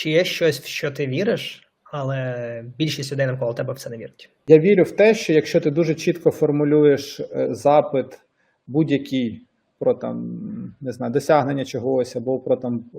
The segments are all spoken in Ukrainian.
Чи є щось, в що ти віриш, але більшість людей навколо тебе в це не вірить? Я вірю в те, що якщо ти дуже чітко формулюєш е, запит будь-який про там не знаю, досягнення чогось, або про там е,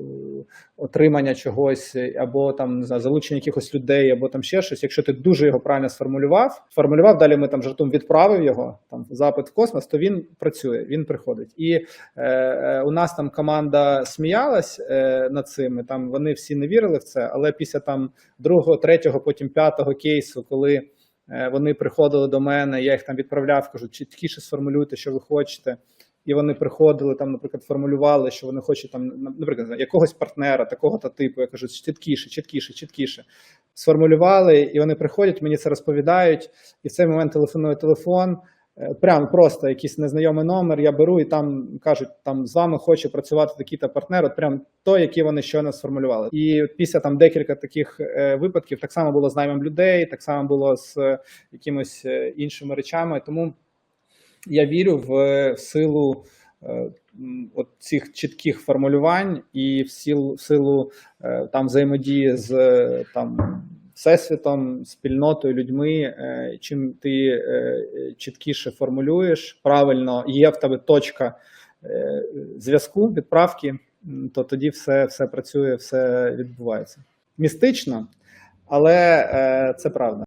отримання чогось, або там не знаю, залучення якихось людей, або там ще щось. Якщо ти дуже його правильно сформулював, формулював, далі ми там жартом відправив його, там запит в космос, то він працює, він приходить. І е, е, у нас там команда сміялась е, над цим. і Там вони всі не вірили в це, але після там другого, третього, потім п'ятого кейсу, коли е, вони приходили до мене, я їх там відправляв, кажу, чіткіше сформулюйте, що ви хочете. І вони приходили там, наприклад, формулювали, що вони хочуть там, на- наприклад, якогось партнера, такого-то типу. Я кажу, чіткіше, чіткіше, чіткіше. Сформулювали, і вони приходять, мені це розповідають, і в цей момент телефонує телефон. е, Прям просто якийсь незнайомий номер. Я беру і там кажуть, там з вами хоче працювати такий-то партнер. От прям той, який вони щойно сформулювали. І після там декілька таких е, випадків так само було з наймом людей, так само було з е, якимись е, іншими речами. Тому я вірю в, в силу е, от цих чітких формулювань і в силу, в силу е, там взаємодії з е, там всесвітом, спільнотою, людьми. Е, Чим ти е, чіткіше формулюєш, правильно є в тебе точка е, зв'язку, відправки, то тоді все, все працює, все відбувається. Містично, але е, це правда.